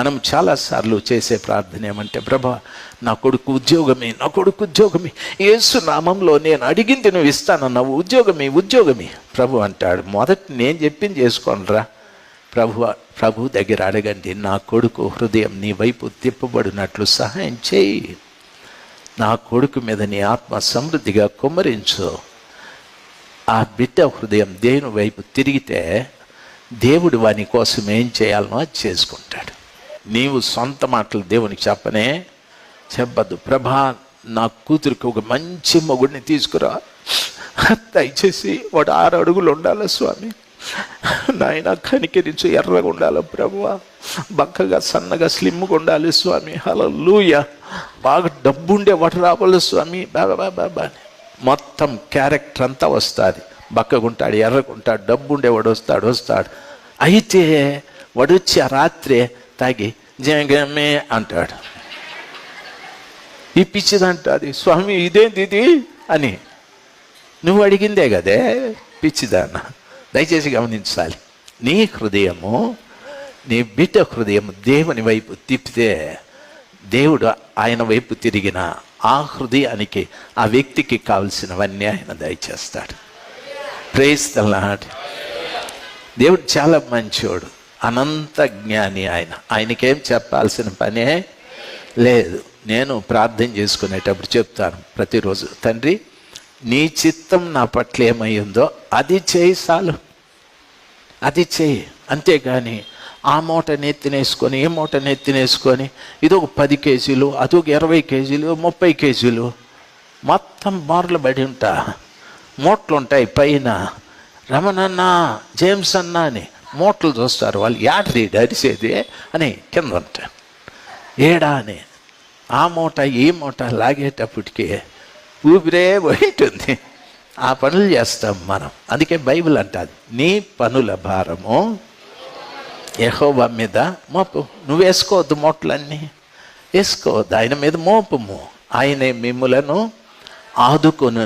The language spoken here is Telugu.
మనం చాలాసార్లు చేసే ప్రార్థన ఏమంటే ప్రభా నా కొడుకు ఉద్యోగమే నా కొడుకు ఉద్యోగమే. యేసు నామంలో నేను అడిగింది నువ్వు ఇస్తానన్నావు ఉద్యోగమే ఉద్యోగమే. ప్రభు అంటాడు మొదట నేను చెప్పింది చేసుకోనరా. ప్రభు ప్రభు దగ్గర అడగండి నా కొడుకు హృదయం నీ వైపు తిప్పబడినట్లు సహాయం చేయి. నా కొడుకు మీద నీ ఆత్మ సమృద్ధిగా కుమ్మరించు. ఆ బిడ్డ హృదయం దేవుని వైపు తిరిగితే దేవుడు వాని కోసం ఏం చేయాలనో అది చేసుకుంటాడు. నీవు సొంత మాటలు దేవునికి చెప్పనే చెప్పద్దు ప్రభా నా కూతురికి ఒక మంచి మొగుడిని తీసుకురా. దయచేసి వాడు ఆరు అడుగులు ఉండాలి స్వామి? నాయన కనికరించు ఎర్రగా ఉండాలి ప్రభువ బక్కగా సన్నగా స్లిమ్గా ఉండాలి స్వామి. హలో లూయ బాగా డబ్బు ఉండే వాటి రావాలి స్వామి? బాగా బాబా బాబా మొత్తం క్యారెక్టర్ అంతా వస్తుంది. బక్కగుంటాడు ఎర్రగుంటాడు డబ్బు ఉండేవాడు వస్తాడు వస్తాడు. అయితే వాడు వచ్చి ఆ రాత్రే తాగి జంగమే అంటాడు. ఈ పిచ్చిదంటది స్వామి ఇదేంది ఇది? అని. నువ్వు అడిగిందే కదే పిచ్చిదాన్న దయచేసి గమనించాలి. నీ హృదయము నీ బిడ్డ హృదయం దేవుని వైపు తిప్పితే దేవుడు ఆయన వైపు తిరిగిన ఆ హృదయానికి ఆ వ్యక్తికి కావలసినవన్నీ ఆయన దయచేస్తాడు. ప్రేస్ దేవుడు చాలా మంచివాడు అనంత జ్ఞాని ఆయన. ఆయనకేం చెప్పాల్సిన పనే లేదు. నేను ప్రార్థన చేసుకునేటప్పుడు చెప్తాను ప్రతిరోజు. తండ్రి నీ చిత్తం నా పట్ల ఏమయ్యిందో అది చేయి చాలు. అది చేయి. అంతేగాని ఆ మూట నెత్తినేసుకొని ఏ మూట నెత్తినేసుకొని ఇది ఒక పది కేజీలు అది ఒక ఇరవై కేజీలు ముప్పై కేజీలు మొత్తం బార్లు పడి ఉంటా. మూట్లు ఉంటాయి పైన. రమణన్న జేమ్స్ అన్న అని మూటలు చూస్తారు వాళ్ళు యాడ్రీ అరిసేది అని కింద ఉంటాను ఏడా అని. ఆ మూట ఈ మూట లాగేటప్పటికి ఊపిరే పోయింటుంది. ఆ పనులు చేస్తాం మనం. అందుకే బైబిల్ అంటుంది నీ పనుల భారము యహోబా మీద మోపు. నువ్వు వేసుకోవద్దు మూటలన్నీ. వేసుకోవద్దు. ఆయన మీద మోపము. ఆయనే మిమ్ములను ఆదుకును